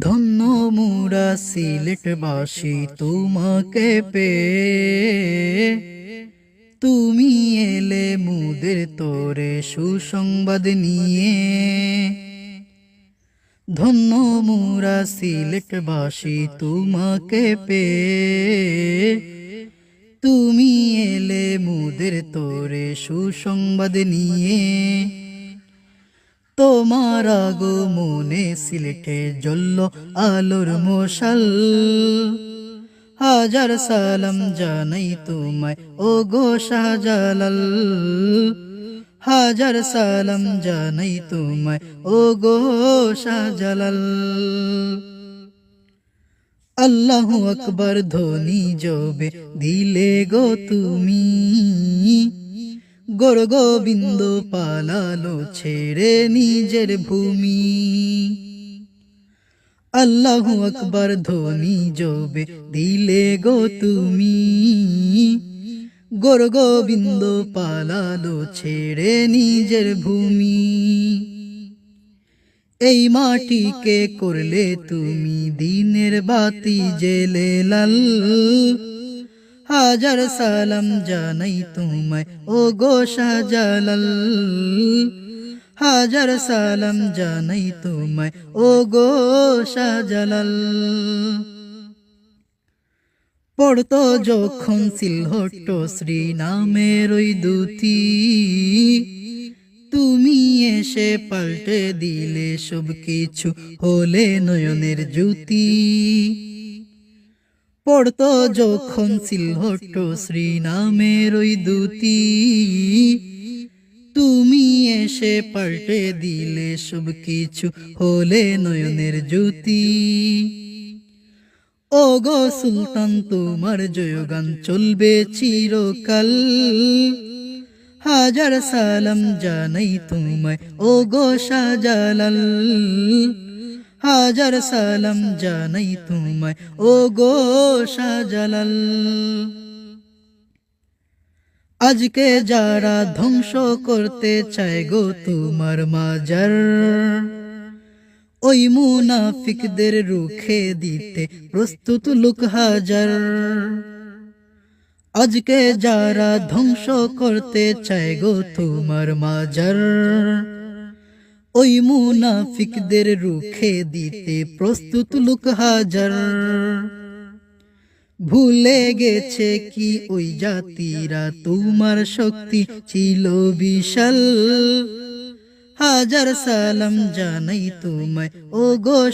ধন্য মুরা সিলেটবাসী তোমাকে পেয়ে তুমি এলে মুদের তোরে সুসংবাদ নিয়ে। ধন্য মুরা সিলেটবাসী তোমাকে পেয়ে তুমি এলে মুদের তোরে সুসংবাদ নিয়ে। তোমার আগো মনে সিলেটে জ্বলল আলোর মশাল। হাজার সালাম জানাই তোমায় ও গো শাহজালাল। হাজার সালাম জানাই তোমায় ও গো শাহজালাল। আল্লাহ আকবর ধ্বনি জবে দিলে গো তুমি। গোর গোবিন্দ পালালো ছেড়ে নিজের ভূমি। আল্লাহ আকবর ধ্বনি জবে দিলে গো তুমি। গোর গোবিন্দ পালালো ছেড়ে নিজের ভূমি। এই মাটিকে করলে তুমি দিনের বাতি জেলে লাল। হাজার সালাম জানাই তোমায়, ও গো শাহজালাল। হাজার সালাম জানাই তোমায়, ও গো শাহজালাল। পড়তো যখন সিলহট্ট শ্রী নামের ওই দুতি, তুমি এসে পাল্টে দিলে সব কিছু হলে নয়নের জ্যোতি। পড়তো যখন সিলহট্ট শ্রী নামের ওই দুতি। তুমি এসে পাল্টে দিলে সব কিছু হলে নয়নের জ্যোতি। ও গো সুলতান তোমার জয়গান চলবে চিরকাল। হাজার সালাম জানাই তোমায় ও গো শাহজালাল। হাজার সালাম জানাই তোমায় ও গো শাহজালাল। আজকে যারা ধ্বংস করতে চায় গো তোমার মাজার, ওই মুনাফিকদের রুখে দিতে প্রস্তুত লোক হাজার। আজকে যারা ধ্বংস করতে চায় গো তোমার মাজার ওই মুনাফিকদের রুখে দিতে প্রস্তুত লোক হাজার। ভুলে গেছে কি ওই জাতিরা? তোমার শক্তি ছিল বিশাল। হাজার সালাম জানাই তোমায় ও গো